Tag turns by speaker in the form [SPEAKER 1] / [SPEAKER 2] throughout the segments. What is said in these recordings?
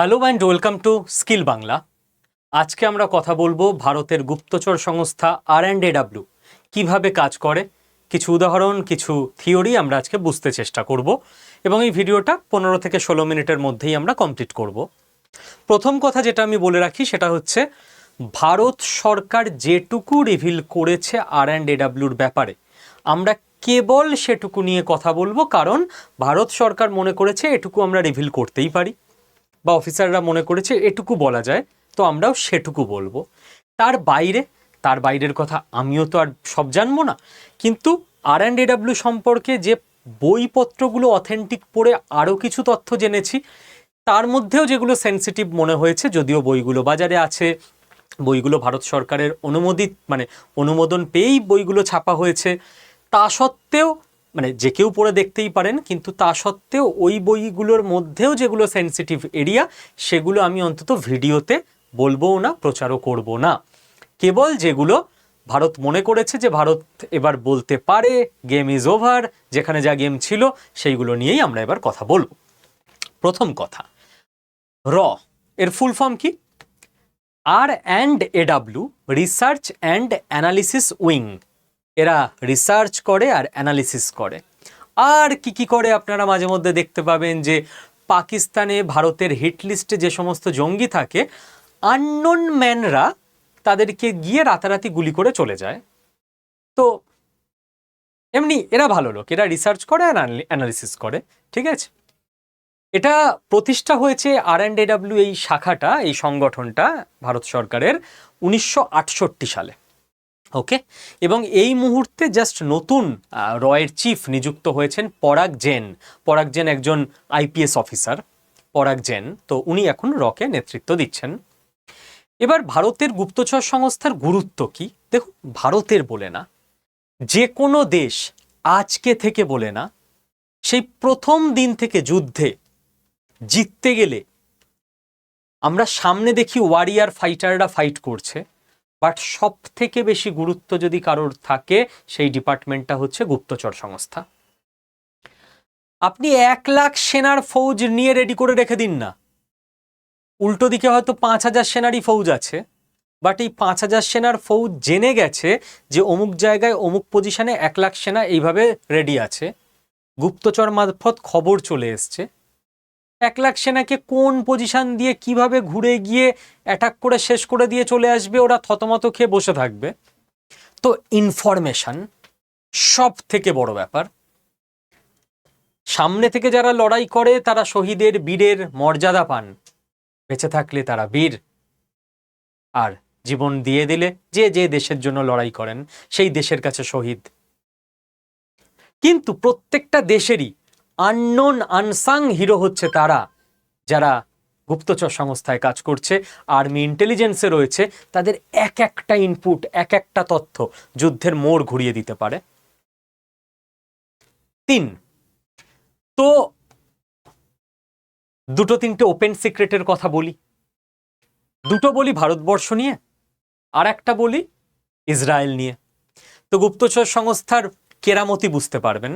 [SPEAKER 1] Hello and welcome to skill Bangla আজকে আমরা কথা বলব ভারতের গুপ্তচর সংস্থা আর অ্যান্ড এডাব্লিউ কীভাবে কাজ করে, কিছু উদাহরণ, কিছু থিওরি আমরা আজকে বুঝতে চেষ্টা করব এবং এই ভিডিওটা পনেরো থেকে ষোলো মিনিটের মধ্যেই আমরা কমপ্লিট করব। প্রথম কথা যেটা আমি বলে রাখি সেটা হচ্ছে, ভারত সরকার যেটুকু রিভিল করেছে আর অ্যান্ড এডাব্লিউর ব্যাপারে, আমরা কেবল সেটুকু নিয়ে কথা বলব, কারণ ভারত সরকার মনে করেছে এটুকু আমরা রিভিল করতেই পারি। বা অফিসাররা মনে করেছে এটুকু বলা যায়, তো আমরাও সেটুকু বলব। তার বাইরে, তার বাইরের কথা আমিও তো আর সব জানব না, কিন্তু আর অ্যান্ড এডাব্লিউ সম্পর্কে যে বইপত্রগুলো অথেন্টিক পড়ে আরও কিছু তথ্য জেনেছি, তার মধ্যেও যেগুলো সেন্সিটিভ মনে হয়েছে, যদিও বইগুলো বাজারে আছে, বইগুলো ভারত সরকারের অনুমোদিত মানে অনুমোদন পেয়েই বইগুলো ছাপা হয়েছে, তা সত্ত্বেও মানে যে কেউ পড়ে দেখতেই পারেন, কিন্তু তা সত্ত্বেও ওই বইগুলোর মধ্যেও যেগুলো সেন্সিটিভ এরিয়া সেগুলো আমি অন্তত ভিডিওতে বলব না, প্রচারও করব না। কেবল যেগুলো ভারত মনে করেছে যে ভারত এবার বলতে পারে গেম ইজ ওভার যেখানে যা গেম ছিল, সেইগুলো নিয়েই আমরা এবার কথা বলব। প্রথম কথা, র, এর ফুল ফর্ম কি? R and AW research and analysis wing এরা রিসার্চ করে আর অ্যানালিসিস করে। আর কি কি করে আপনারা মাঝে মধ্যে দেখতে পাবেন যে পাকিস্তানে ভারতের হিটলিস্টে যে সমস্ত জঙ্গি থাকে আননোন ম্যানরা তাদেরকে গিয়ে রাতারাতি গুলি করে চলে যায়। তো এমনি এরা ভালো লোক, এরা রিসার্চ করে আর অ্যানালিসিস করে, ঠিক আছে? এটা প্রতিষ্ঠা হয়েছে আর অ্যান্ড এডাব্লিউ এই শাখাটা, এই সংগঠনটা, ভারত সরকারের, উনিশশো আটষট্টি সালে। ওকে এবং এই মুহূর্তে জাস্ট নতুন রয়ের চিফ নিযুক্ত হয়েছেন পরাগ জেন। পরাগ জেন একজন আইপিএস অফিসার পরাগ জেন। তো উনি এখন রকে নেতৃত্ব দিচ্ছেন। এবার ভারতের গুপ্তচর সংস্থার গুরুত্ব কি? দেখুন, ভারতের বলে না, যে কোনো দেশ আজকে থেকে বলে না, সেই প্রথম দিন থেকে যুদ্ধে জিততে গেলে আমরা সামনে দেখি ওয়ারিয়ার ফাইটাররা ফাইট করছে। বাট সব থেকে বেশি গুরুত্ব যদি কারোর থাকে, সেই ডিপার্টমেন্টটা হচ্ছে গুপ্তচর সংস্থা। আপনি এক লাখ সেনার ফৌজ নিয়ে রেডি করে রেখে দিন না। উল্টো দিকে হয়তো পাঁচ হাজার সেনারই ফৌজ আছে বাট এই পাঁচ হাজার সেনার ফৌজ জেনে গেছে যে অমুক জায়গায় অমুক পজিশনে এক লাখ সেনা এইভাবে রেডি আছে। গুপ্তচর মারফত খবর চলে এসছে। এক লাখ সেনাকে কোন পজিশন দিয়ে কীভাবে ঘুরে গিয়ে অ্যাটাক করে শেষ করে দিয়ে চলে আসবে, ওরা থতমত খেয়ে বসে থাকবে। তো ইনফরমেশন সব থেকে বড় ব্যাপার, সামনে থেকে যারা লড়াই করে, তারা শহীদের বীরের মর্যাদা পান। বেঁচে থাকলে তারা বীর। আর জীবন দিয়ে দিলে যে যে দেশের জন্য লড়াই করেন, সেই দেশের কাছে শহীদ। কিন্তু প্রত্যেকটা দেশেরই আননোন আনসাং হিরো হচ্ছে তারা, যারা গুপ্তচর সংস্থায় কাজ করছে, আর্মি ইন্টেলিজেন্সে রয়েছে, তাদের এক একটা ইনপুট, এক একটা তথ্য যুদ্ধের মোড় ঘুরিয়ে দিতে পারে। তিন, তো দুটো তিনটে ওপেন সিক্রেটের কথা বলি। দুটো বলি ভারতবর্ষ নিয়ে, আর একটা বলি ইসরায়েল নিয়ে। তো গুপ্তচর সংস্থার কেরামতি বুঝতে পারবেন।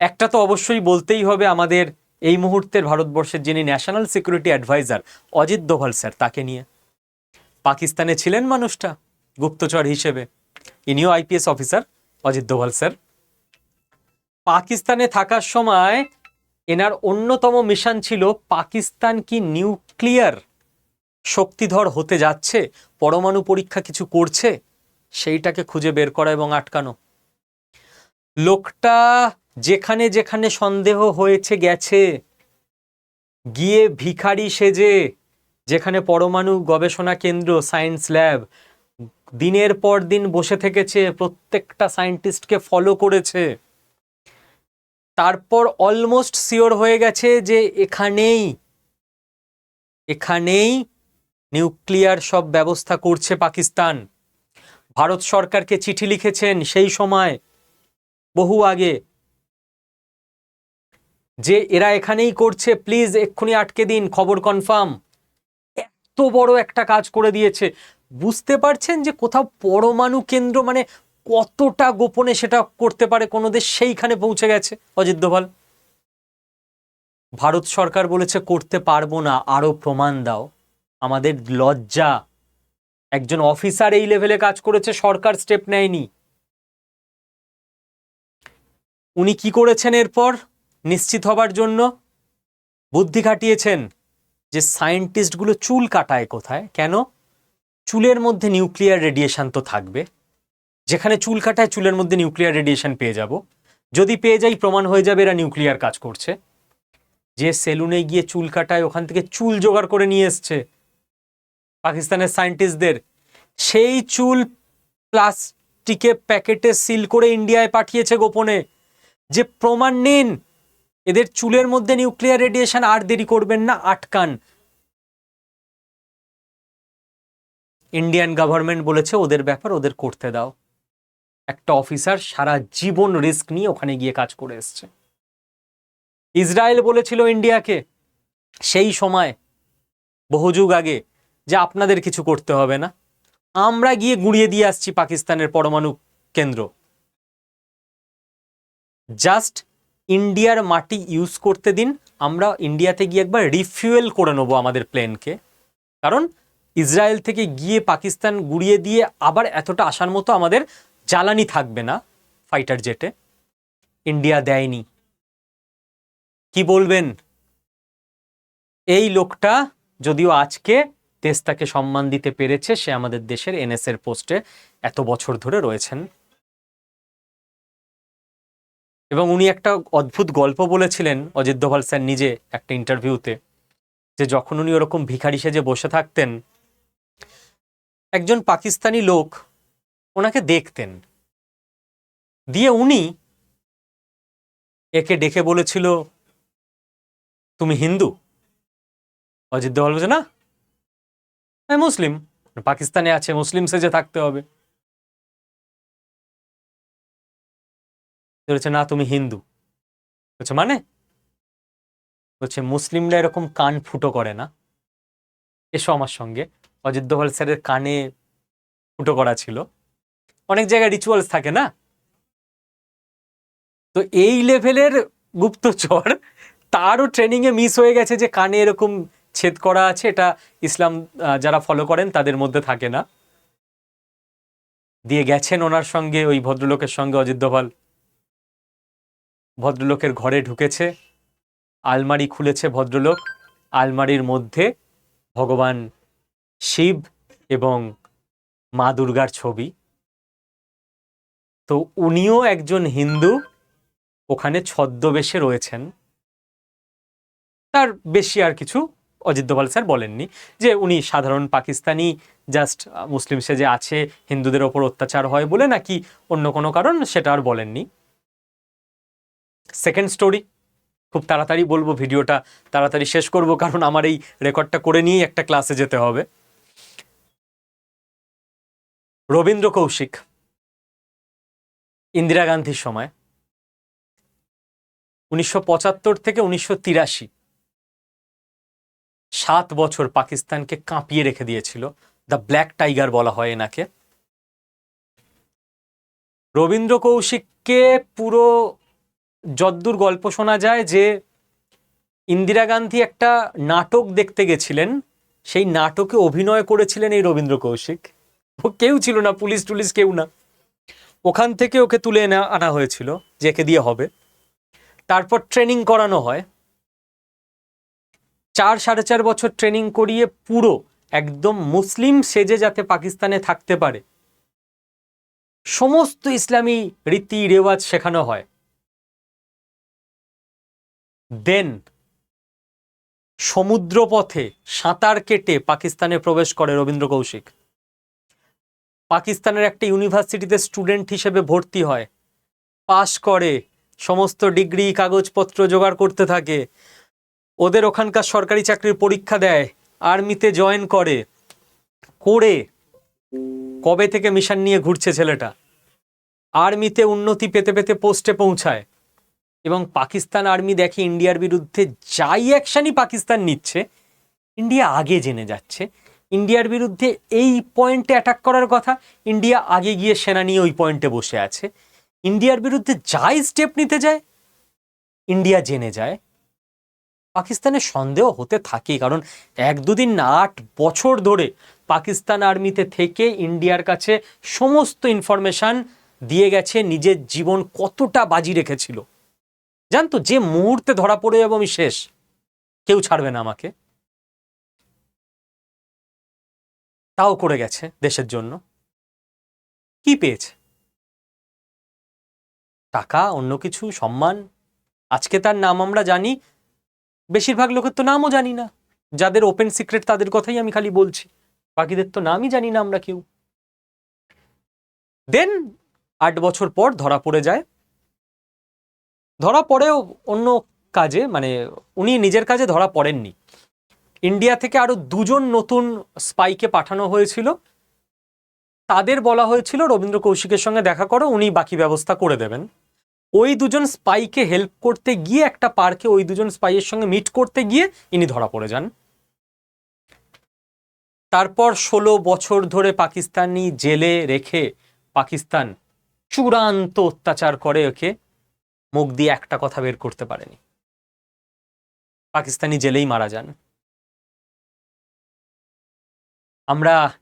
[SPEAKER 1] একটা তো অবশ্যই বলতেই হবে আমাদের এই মুহূর্তের ভারতবর্ষের যিনি national security advisor Ajit Doval sir, তাকে নিয়ে। পাকিস্তানে ছিলেন মানুষটা, গুপ্তচর হিসেবে। ইনিও IPS officer Ajit Doval sir. পাকিস্তানে থাকার সময় এনার অন্যতম মিশন ছিল, পাকিস্তান কি নিউক্লিয়ার শক্তিধর হতে যাচ্ছে, পরমাণু পরীক্ষা কিছু করছে, সেইটাকে খুঁজে বের করা এবং আটকানো। লোকটা যেখানে যেখানে সন্দেহ হয়েছে গেছে, গিয়ে ভিখারি সেজে, যেখানে পরমাণু গবেষণা কেন্দ্র, সায়েন্স ল্যাব, দিনের পর দিন বসে থেকেছে, প্রত্যেকটা সায়েন্টিস্টকে ফলো করেছে। তারপর অলমোস্ট শিওর হয়ে গেছে যে এখানেই এখানেই নিউক্লিয়ার সব ব্যবস্থা করছে পাকিস্তান। ভারত সরকারকে চিঠি লিখেছেন সেই সময়, বহু আগে। যে এরা এখানেই করছে প্লিজ এক্ষুনি আটকে দিন, খবর কনফার্ম এত বড় একটা কাজ করে দিয়েছে। বুঝতে পারছেন যে কোথাও পরমাণু কেন্দ্র মানে কতটা গোপনে সেটা করতে পারে? কোনো দেশ সেইখানে পৌঁছে গেছে, অজিত দোভাল। ভারত সরকার বলেছে, করতে পারব না আরও প্রমাণ দাও। আমাদের লজ্জা। একজন অফিসার এই লেভেলে কাজ করেছে, সরকার স্টেপ নেয়নি। উনি কি করেছেন এরপর? নিশ্চিত হবার জন্য বুদ্ধি খাটিয়েছেন যে সায়েন্টিস্টগুলো চুল কাটায় কোথায়। কেন? চুলের মধ্যে নিউক্লিয়ার রেডিয়েশান তো থাকবে। যেখানে চুল কাটায় চুলের মধ্যে নিউক্লিয়ার রেডিয়েশান পেয়ে যাব। যদি পেয়ে যাই, প্রমাণ হয়ে যাবে এরা নিউক্লিয়ার কাজ করছে। যে সেলুনে গিয়ে চুল কাটায়, ওখান থেকে চুল জোগাড় করে নিয়ে এসছে পাকিস্তানের সায়েন্টিস্টদের। সেই চুল প্লাস্টিকে প্যাকেটে সিল করে ইন্ডিয়ায় পাঠিয়েছে গোপনে। যে প্রমাণ নিন এদের চুলের মধ্যে নিউক্লিয়ার রেডিয়েশন আর দেরি করবেন না, আটকান। ইন্ডিয়ান গভর্নমেন্ট বলেছে, ওদের ব্যাপার ওদের করতে দাও। একটা অফিসার সারা জীবন রিস্ক নিয়ে ওখানে গিয়ে কাজ করে এসছে। ইসরায়েল বলেছিল ইন্ডিয়াকে সেই সময়, বহু যুগ আগে, যে আপনাদের কিছু করতে হবে না। আমরা গিয়ে গুঁড়িয়ে দিয়ে আসছি পাকিস্তানের পরমাণু কেন্দ্র। জাস্ট ইন্ডিয়ার মাটি ইউজ করতে দিন। আমরা ইন্ডিয়াতে গিয়ে একবার রিফিউয়েল করে নেব আমাদের প্লেনকে কারণ ইসরায়েল থেকে গিয়ে পাকিস্তান গুড়িয়ে দিয়ে আবার এতটা আসার মতো আমাদের জ্বালানি থাকবে না ফাইটার জেটে ইন্ডিয়া দেয়নি। কি বলবেন? এই লোকটা যদিও আজকে দেশ তাকে সম্মান দিতে পেরেছে, সে আমাদের দেশের এনএসএর পোস্টে এত বছর ধরে রয়েছেন। এবং উনি একটা অদ্ভুত গল্প বলেছিলেন অজিত দোভাল স্যার নিজে একটা ইন্টারভিউতে, যে যখন উনি ওরকম ভিখারি সেজে বসে থাকতেন, একজন পাকিস্তানি লোক ওনাকে দেখতেন। দিয়ে উনি একে ডেকে বলেছিল, তুমি হিন্দু? অজিত দোভাল বলছে, না হ্যাঁ মুসলিম। পাকিস্তানে আছে, মুসলিম সেজে থাকতে হবে। বলেছে, না, তুমি হিন্দু। বলছে মানে? বলছে, মুসলিমরা এরকম কান ফুটো করে না। এসো আমার সঙ্গে। অজিত দোভাল স্যারের কানে ফুটো করা ছিল। অনেক জায়গায় রিচুয়ালস থাকে, না? তো এই লেভেলের গুপ্তচর, তারও ট্রেনিংয়ে মিস হয়ে গেছে যে কানে এরকম ছেদ করা আছে, এটা ইসলাম যারা ফলো করেন, তাদের মধ্যে থাকে না। দিয়ে গেছেন ওনার সঙ্গে, ওই ভদ্রলোকের সঙ্গে দোভাল। ভদ্রলোকের ঘরে ঢুকেছে। আলমারি খুলেছে ভদ্রলোক। আলমারির মধ্যে ভগবান শিব এবং মা দুর্গার ছবি। তো উনিও একজন হিন্দু, ওখানে ছদ্মবেশে রয়েছেন। তার বেশি আর কিছু অজিত দোভাল স্যার বলেননি যে উনি সাধারণ পাকিস্তানি, জাস্ট মুসলিম সেজে আছে, হিন্দুদের ওপর অত্যাচার হয় বলে নাকি অন্য কোনো কারণ সেটা আর বলেননি। সেকেন্ড স্টোরি খুব তাড়াতাড়ি বলব ভিডিওটা, তাড়াতাড়ি শেষ করব, কারণ আমার এই রেকর্ডটা করে নিয়েই একটা ক্লাসে যেতে হবে। রবীন্দ্র কৌশিক, ইন্দিরা গান্ধীর সময়, উনিশশো পঁচাত্তর থেকে উনিশশো সাত বছর পাকিস্তানকে কাঁপিয়ে রেখে দিয়েছিল, দ্য ব্ল্যাক টাইগার বলা হয় এনাকে। রবীন্দ্র কৌশিককে পুরো যদ্দূর গল্প শোনা যায় যে ইন্দিরা গান্ধী একটা নাটক দেখতে গেছিলেন, সেই নাটকে অভিনয় করেছিলেন এই রবীন্দ্র কৌশিক। ও কেউ ছিল না, পুলিশ টুলিশ কেউ না। ওখান থেকে ওকে তুলে এনে আনা হয়েছিল, যে একে দিয়ে হবে। তারপর ট্রেনিং করানো হয়। চার সাড়ে চার বছর ট্রেনিং করিয়ে পুরো একদম মুসলিম সেজে যাতে পাকিস্তানে থাকতে পারে। সমস্ত ইসলামী রীতি রেওয়াজ শেখানো হয়। দেন সমুদ্রপথে সাঁতার কেটে পাকিস্তানে প্রবেশ করে রবীন্দ্র কৌশিক। পাকিস্তানের একটা ইউনিভার্সিটিতে স্টুডেন্ট হিসেবে ভর্তি হয়। পাশ করে সমস্ত ডিগ্রি, কাগজপত্র জোগাড় করতে থাকে। ওদের ওখানকার সরকারি চাকরির পরীক্ষা দেয়, আর্মিতে জয়েন করে। করে কবে থেকে মিশন নিয়ে ঘুরছে ছেলেটা? আর্মিতে উন্নতি পেতে পেতে পোস্টে পৌঁছায়। এবং পাকিস্তান আর্মি দেখে ইন্ডিয়ার বিরুদ্ধে যাই অ্যাকশনই পাকিস্তান নিচ্ছে, ইন্ডিয়া আগে জেনে যাচ্ছে। ইন্ডিয়ার বিরুদ্ধে এই পয়েন্টে অ্যাটাক করার কথা, ইন্ডিয়া আগে গিয়ে সেনা নিয়ে ওই পয়েন্টে বসে আছে। ইন্ডিয়ার বিরুদ্ধে যাই স্টেপ নিতে যায়, ইন্ডিয়া জেনে যায়। পাকিস্তানের সন্দেহ হতে থাকে, কারণ এক দুদিন না আট বছর ধরে পাকিস্তান আর্মিতে থেকে ইন্ডিয়ার কাছে সমস্ত ইনফরমেশন দিয়ে গেছে, নিজের জীবন কতটা বাজি রেখেছিল। জানতো যে মুহূর্তে ধরা পড়ে যাব আমি শেষ। কেউ ছাড়বে না আমাকে। তাও করে গেছে দেশের জন্য। কি পেয়েছে? টাকা, অন্য কিছু, সম্মান? আজকে তার নাম আমরা জানি, বেশিরভাগ লোকের তো নামও জানি না। যাদের ওপেন সিক্রেট তাদের কথাই আমি খালি বলছি। বাকিদের তো নামই জানি না আমরা কেউ। দেন আট বছর পর ধরা পড়ে যায় ধরা পড়েও অন্য কাজে মানে উনি নিজের কাজে ধরা পড়েননি। ইন্ডিয়া থেকে আরও দুজন নতুন স্পাইকে পাঠানো হয়েছিল। তাদের বলা হয়েছিল, রবীন্দ্র কৌশিকের সঙ্গে দেখা করো, উনি বাকি ব্যবস্থা করে দেবেন। ওই দুজন স্পাইকে হেল্প করতে গিয়ে একটা পার্কে ওই দুজন স্পাইয়ের সঙ্গে মিট করতে গিয়ে ইনি ধরা পড়ে যান। তারপর ষোলো বছর ধরে পাকিস্তানি জেলে রেখে পাকিস্তান চূড়ান্ত অত্যাচার করে ওকে। মুখ দিয়ে একটা কথা বের করতে পারেনি। পাকিস্তানি জেলেই মারা যান। আমরা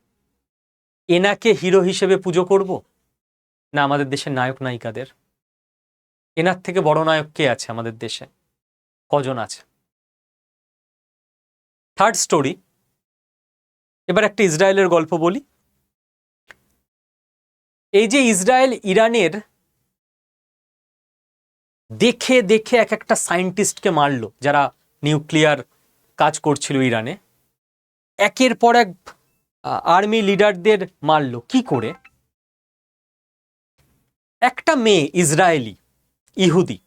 [SPEAKER 1] এনাকে হিরো হিসেবে পুজো করব? না, আমাদের দেশের নায়ক নায়িকাদের? এনার থেকে বড় নায়ক কে আছে আমাদের দেশে? কজন আছে? থার্ড স্টোরি এবার একটা ইসরায়েলের গল্প বলি। এই যে ইসরায়েল, ইরানের দেখে দেখে এক একটা সায়েন্টিস্টকে মারলো যারা নিউক্লিয়ার কাজ করছিল ইরানে। একের পর এক আর্মি লিডারদের মারলো। কি করে? একটা মেয়ে ইসরায়েলি, ইহুদি,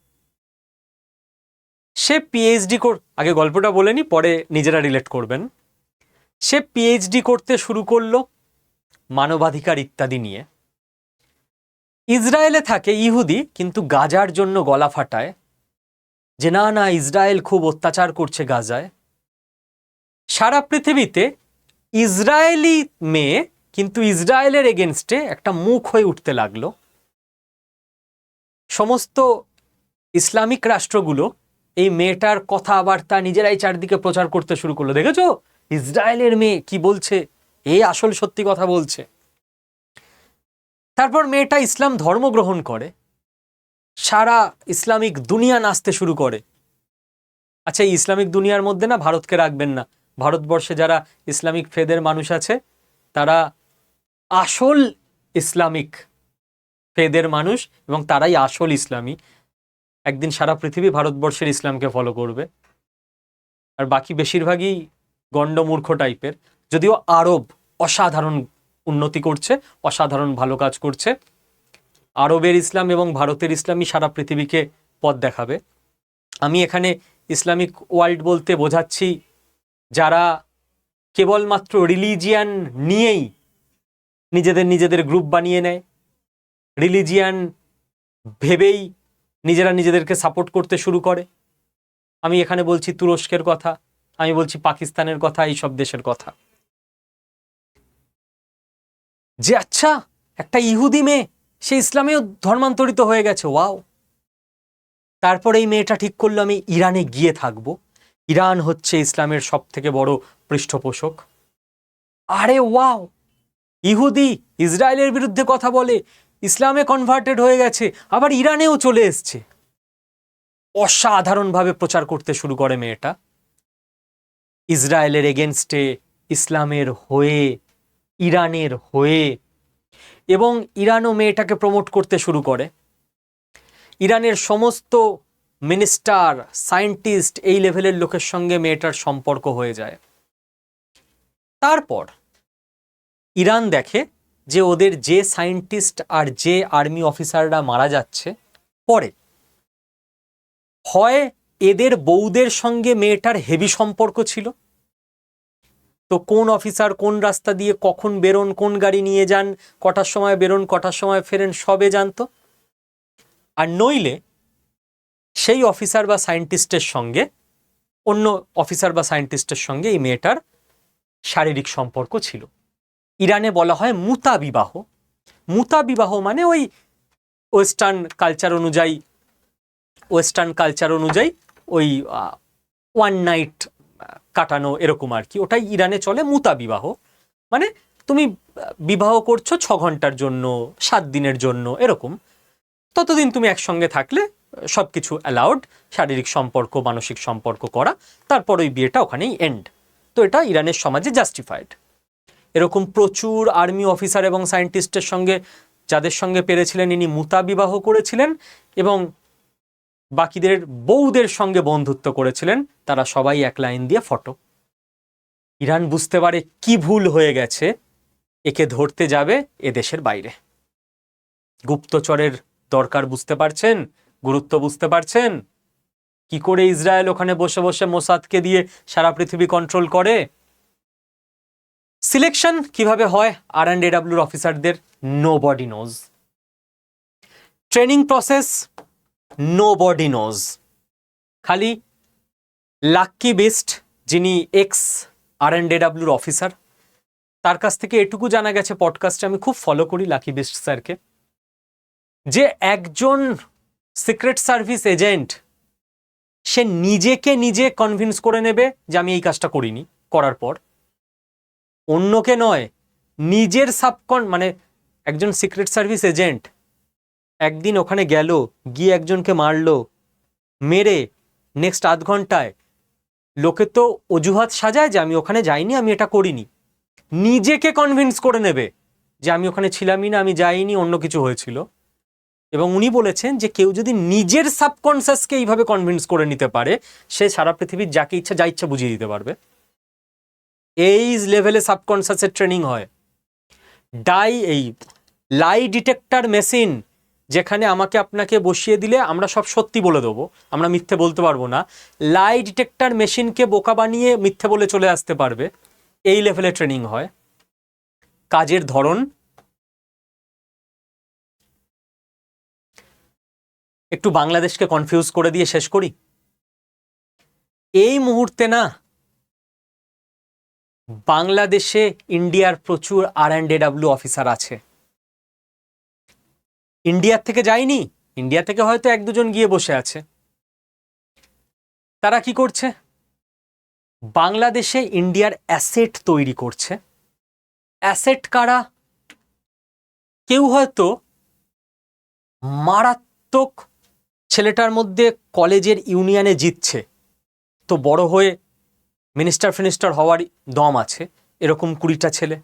[SPEAKER 1] সে পিএইচডি কর আগে গল্পটা বলেনি পরে নিজেরা রিলেট করবেন। সে পিএইচডি করতে শুরু করল মানবাধিকার ইত্যাদি নিয়ে। ইসরায়েলে থাকে ইহুদি, কিন্তু গাজার জন্য গলা ফাটায়। যে না না, ইসরায়েল খুব অত্যাচার করছে গাজায়। সারা পৃথিবীতে ইসরায়েলি মেয়ে, কিন্তু ইসরায়েলের এগেনস্টে একটা মুখ হয়ে উঠতে লাগল। সমস্ত ইসলামিক রাষ্ট্রগুলো এই মেয়েটার কথাবার্তা নিজেরাই চারদিকে প্রচার করতে শুরু করল। দেখেছ? ইসরায়েলের মেয়ে কি বলছে? এই আসল সত্যি কথা বলছে। তারপর মেয়েটা ইসলাম ধর্ম গ্রহণ করে। সারা ইসলামিক দুনিয়া নাচতে শুরু করে। আচ্ছা এই ইসলামিক দুনিয়ার মধ্যে না ভারতকে রাখবেন না। ভারতবর্ষে যারা ইসলামিক ফেদের মানুষ আছে, তারা আসল ইসলামিক ফেদের মানুষ এবং তারাই আসল ইসলামী। একদিন সারা পৃথিবী ভারতবর্ষের ইসলামকে ফলো করবে। আর বাকি বেশিরভাগই গণ্ডমূর্খ টাইপের যদিও আরব অসাধারণ উন্নতি করছে, অসাধারণ ভালো কাজ করছে। আরবের ইসলাম এবং ভারতের ইসলামই সারা পৃথিবীকে পথ দেখাবে। আমি এখানে ইসলামিক ওয়ার্ল্ড বলতে বোঝাচ্ছি যারা কেবলমাত্র রিলিজিয়ান নিয়েই নিজেদের নিজেদের গ্রুপ বানিয়ে নেয়, রিলিজিয়ান ভেবেই নিজেরা নিজেদেরকে সাপোর্ট করতে শুরু করে। আমি এখানে বলছি তুরস্কের কথা, আমি বলছি পাকিস্তানের কথা এই সব দেশের কথা। যে আচ্ছা একটা ইহুদি মেয়ে, সে ইসলামেও ধর্মান্তরিত হয়ে গেছে, ওয়াও। তারপরে এই মেয়েটা ঠিক করল, আমি ইরানে গিয়ে থাকব। ইরান হচ্ছে ইসলামের সব থেকে বড় পৃষ্ঠপোষক। আরে ওয়াও! ইহুদি ইসরায়েলের বিরুদ্ধে কথা বলে, ইসলামে কনভার্টেড হয়ে গেছে, আবার ইরানেও চলে এসছে। অসাধারণভাবে প্রচার করতে শুরু করে মেয়েটা। ইসরায়েলের এগেনস্টে ইসলামের হয়ে ইরানের হয়ে এবং ইরানও মেয়েটাকে প্রমোট করতে শুরু করে। ইরানের সমস্ত মিনিস্টার সায়েন্টিস্ট এই লেভেলের লোকের সঙ্গে মেয়েটার সম্পর্ক হয়ে যায়। তারপর ইরান দেখে যে ওদের যে সায়েন্টিস্ট আর যে আর্মি অফিসাররা মারা যাচ্ছে, পরে হয় এদের বউদের সঙ্গে মেয়েটার হেভি সম্পর্ক ছিল। তো কোন অফিসার কোন রাস্তা দিয়ে কখন বেরোন, কোন গাড়ি নিয়ে যান, কটার সময় বেরোন, কটার সময় ফেরেন, সবে জানতো? আর নইলে সেই অফিসার বা সায়েন্টিস্টের সঙ্গে, অন্য অফিসার বা সায়েন্টিস্টের সঙ্গে এই মেয়েটার শারীরিক সম্পর্ক ছিল। ইরানে বলা হয় মুতা বিবাহ মুতা বিবাহ মানে ওই ওয়েস্টার্ন কালচার অনুযায়ী, ওয়েস্টার্ন কালচার অনুযায়ী ওই ওয়ান নাইট কাটানো এরকম আর কি। ওটাই ইরানে চলে, মুতা বিবাহ। মানে তুমি বিবাহ করছ ছ ঘণ্টার জন্য, সাত দিনের জন্য, এরকম। ততদিন তুমি একসঙ্গে থাকলে সব কিছু অ্যালাউড শারীরিক সম্পর্ক, মানসিক সম্পর্ক করা, তারপর ওই বিয়েটা ওখানেই এন্ড তো এটা ইরানের সমাজে জাস্টিফাইড এরকম প্রচুর আর্মি অফিসার এবং সায়েন্টিস্টের সঙ্গে, যাদের সঙ্গে পেরেছিলেন, ইনি মুতা বিবাহ করেছিলেন এবং বাকিদের বউদের সঙ্গে বন্ধুত্ব করেছিলেন, তারা সবাই এক লাইন দিয়ে ফটো। ইরান বুঝতে পারে কি ভুল হয়ে গেছে, একে ধরতে যাবে এ দেশের বাইরে। গুপ্তচরের দরকার বুঝতে পারছেন, গুরুত্ব বুঝতে পারছেন? কি করে ইসরায়েল ওখানে বসে বসে মোসাদকে দিয়ে সারা পৃথিবী কন্ট্রোল করে? সিলেকশন কীভাবে হয়? আর অ্যান্ড এডাব্লিউর অফিসারদের no body knows training process no body knows খালি লাক্কি বেস্ট যিনি এক্স আর অ্যান্ড এডাব্লিউর অফিসার তার কাছ থেকে এটুকু জানা গেছে পডকাস্টে আমি খুব ফলো করি লাকি বেস্ট স্যারকে, যে একজন সিক্রেট সার্ভিস এজেন্ট সে নিজেকে নিজে কনভিন্স করে নেবে যে আমি এই কাজটা করিনি, করার পর। অন্যকে নয়, নিজের সাবকন মানে একজন সিক্রেট সার্ভিস এজেন্ট একদিন ওখানে গেল, গিয়ে একজনকে মারলো। মেরে নেক্সট আধ ঘন্টায়। লোকে তো অজুহাত সাজায় যে আমি ওখানে যাইনি, আমি এটা করিনি। নিজেকে কনভিন্স করে নেবে যে আমি ওখানে ছিলামই না, আমি যাইনি, অন্য কিছু হয়েছিল। এবং উনি বলেছেন যে কেউ যদি নিজের সাবকনসিয়াসকে এইভাবে কনভিন্স করে নিতে পারে, সে সারা পৃথিবীর যাকে ইচ্ছা, যা ইচ্ছা বুঝিয়ে দিতে পারবে। এই লেভেলে সাবকনসিয়াসের ট্রেনিং হয়। ডাই এই লাই ডিটেক্টর মেশিন যেখানে আমাকে আপনাকে বসিয়ে দিলে আমরা সব সত্যি বলে দেবো, আমরা মিথ্যে বলতে পারব না। লাই ডিটেক্টর মেশিনকে বোকা বানিয়ে মিথ্যে বলে চলে আসতে পারবে। এই লেভেলে ট্রেনিং হয়। কাজের ধরন। একটু বাংলাদেশকে কনফিউজ করে দিয়ে শেষ করি। এই মুহূর্তে না, বাংলাদেশে ইন্ডিয়ার প্রচুর আর অ্যান্ড এডাব্লিউ অফিসার আছে। ইন্ডিয়ার থেকে যায়নি? ইন্ডিয়া থেকে হয়তো এক দুজন গিয়ে বসে আছে। তারা কি করছে? বাংলাদেশে ইন্ডিয়ার অ্যাসেট তৈরি করছে। অ্যাসেট কারা? কেউ হয়তো মারাত্মক ছেলেটার মধ্যে কলেজের ইউনিয়নে জিতছে। তো বড় হয়ে মিনিস্টার ফিনিস্টার হওয়ার দম আছে, এরকম কুড়িটা ছেলে।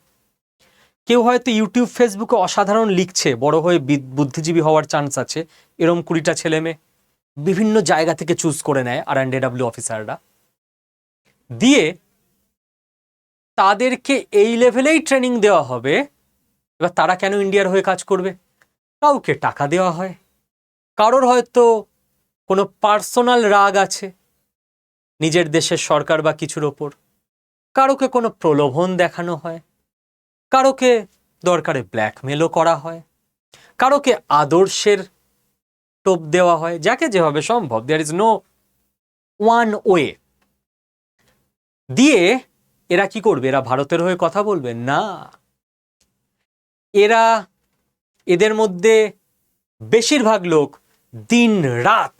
[SPEAKER 1] কেউ হয়তো ইউটিউব, ফেসবুকে অসাধারণ লিখছে, বড় হয়ে বুদ্ধিজীবী হওয়ার চান্স আছে। এরম কুড়িটা ছেলে মেয়ে বিভিন্ন জায়গা থেকে চুজ করে নেয় আর অ্যান্ড এডাব্লিউ অফিসাররা দিয়ে তাদেরকে এই লেভেলেই ট্রেনিং দেওয়া হবে। এবার তারা কেন ইন্ডিয়ার হয়ে কাজ করবে? কাউকে টাকা দেওয়া হয়। কারোর হয়তো কোনো পার্সোনাল রাগ আছে নিজের দেশের সরকার বা কিছুর ওপর। কারোকে কোনো প্রলোভন দেখানো হয়। কারোকে দরকারে ব্ল্যাকমেলও করা হয়, কারোকে আদর্শের টোপ দেওয়া হয়, যাকে যেভাবে সম্ভব। There is no one way দিয়ে এরা কি করবে? এরা ভারতের হয়ে কথা বলবে? না। এরা এদের মধ্যে বেশিরভাগ লোক দিন রাত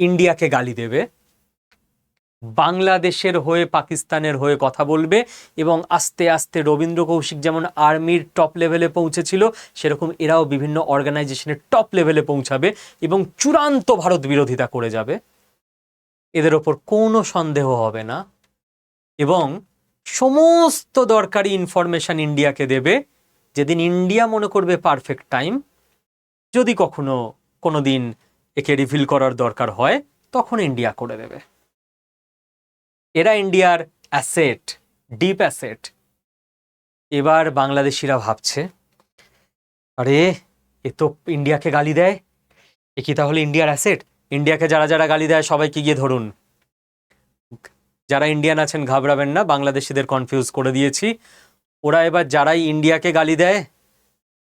[SPEAKER 1] ইন্ডিয়াকে গালি দেবে। বাংলাদেশের হয়ে, পাকিস্তানের হয়ে কথা বলবে এবং আস্তে আস্তে রবীন্দ্র কৌশিক যেমন আর্মির টপ লেভেলে পৌঁছেছিল, সেরকম এরাও বিভিন্ন অর্গানাইজেশনের টপ লেভেলে পৌঁছাবে এবং চূড়ান্ত ভারত বিরোধিতা করে যাবে। এদের ওপর কোনো সন্দেহ হবে না এবং সমস্ত দরকারি ইনফরমেশন ইন্ডিয়াকে দেবে। যেদিন ইন্ডিয়া মনে করবে পারফেক্ট টাইম যদি কখনো কোনো দিন একে রিভিল করার দরকার হয়, তখন ইন্ডিয়া করে দেবে। এরা ইন্ডিয়ার অ্যাসেট, ডিপ অ্যাসেট। এবার বাংলাদেশিরা ভাবছে, আরে, এ তো ইন্ডিয়াকে গালি দেয়। এ কি তাহলে ইন্ডিয়ার অ্যাসেট? ইন্ডিয়াকে যারা যারা গালি দেয়, সবাইকে গিয়ে ধরুন। যারা ইন্ডিয়ান আছেন, ঘাবড়াবেন না, বাংলাদেশিদের কনফিউজ করে দিয়েছি। ওরা এবার যারাই ইন্ডিয়াকে গালি দেয়,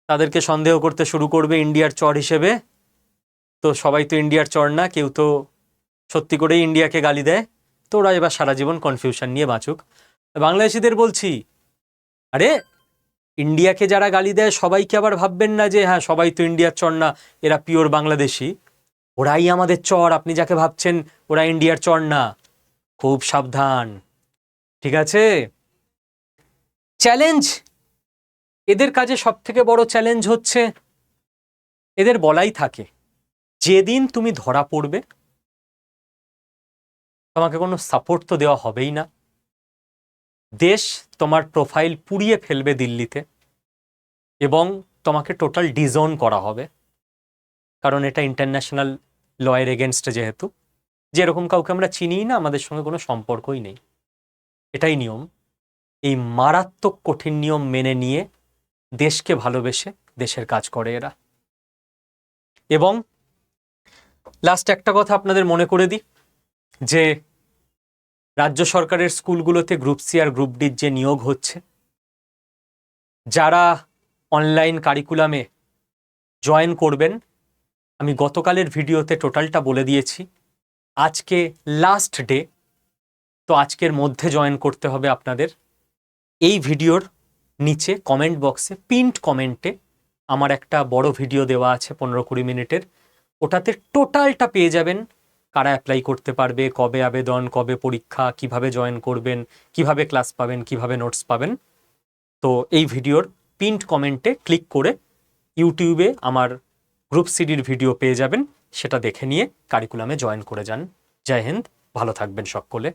[SPEAKER 1] তাদেরকে সন্দেহ করতে শুরু করবে ইন্ডিয়ার চর হিসেবে। তো সবাই তো ইন্ডিয়ার চর না, কেউ তো সত্যি করেই ইন্ডিয়াকে গালি দেয়। তো ওরা এবার সারা জীবন কনফিউশন নিয়ে বাঁচুক। বাংলাদেশিদের বলছি, আরে, ইন্ডিয়াকে যারা গালি দেয়, সবাইকে আবার ভাববেন না যে হ্যাঁ সবাই তো ইন্ডিয়ার চর না, এরা পিওর বাংলাদেশি। ওরাই আমাদের চর, আপনি যাকে ভাবছেন, ওরা ইন্ডিয়ার চর না। খুব সাবধান। ঠিক আছে? চ্যালেঞ্জ এদের কাজে সব থেকে বড় চ্যালেঞ্জ হচ্ছে, এদের বলাই থাকে, যেদিন তুমি ধরা পড়বে তোমাকে কোনো সাপোর্ট তো দেওয়া হবেই না। দেশ তোমার প্রোফাইল পুড়িয়ে ফেলবে দিল্লিতে এবং তোমাকে টোটাল ডিজোন করা হবে। কারণ এটা ইন্টারন্যাশনাল লয়ের এগেনস্টে যেহেতু, যেরকম কাউকে আমরা চিনিই না, আমাদের সঙ্গে কোনো সম্পর্কই নেই। এটাই নিয়ম। এই মারাত্মক কঠিন নিয়ম মেনে নিয়ে দেশকে ভালোবেসে দেশের কাজ করে এরা। এবং লাস্ট একটা কথা আপনাদের মনে করে দিই। যে রাজ্য সরকারের স্কুলগুলোতে গ্রুপ সি আর গ্রুপ ডির যে নিয়োগ হচ্ছে, যারা অনলাইন কারিকুলামে জয়েন করবেন, আমি গতকালের ভিডিওতে টোটালটা বলে দিয়েছি। আজকে লাস্ট ডে তো আজকের মধ্যে জয়েন করতে হবে আপনাদের। এই ভিডিওর নিচে কমেন্ট বক্সে পিন্ট কমেন্টে আমার একটা বড় ভিডিও দেওয়া আছে পনেরো কুড়ি মিনিটের। ওটাতে টোটালটা পেয়ে যাবেন কারা অ্যাপ্লাই করতে পারবে, কবে আবেদন, কবে পরীক্ষা, কীভাবে জয়েন করবেন, কীভাবে ক্লাস পাবেন, কীভাবে নোটস পাবেন। তো এই ভিডিওর পিন্ট কমেন্টে ক্লিক করে ইউটিউবে আমার গ্রুপ সিডির ভিডিও পেয়ে যাবেন। সেটা দেখে নিয়ে কারিকুলামে জয়েন করে যান। জয় হিন্দ, ভালো থাকবেন সকলে।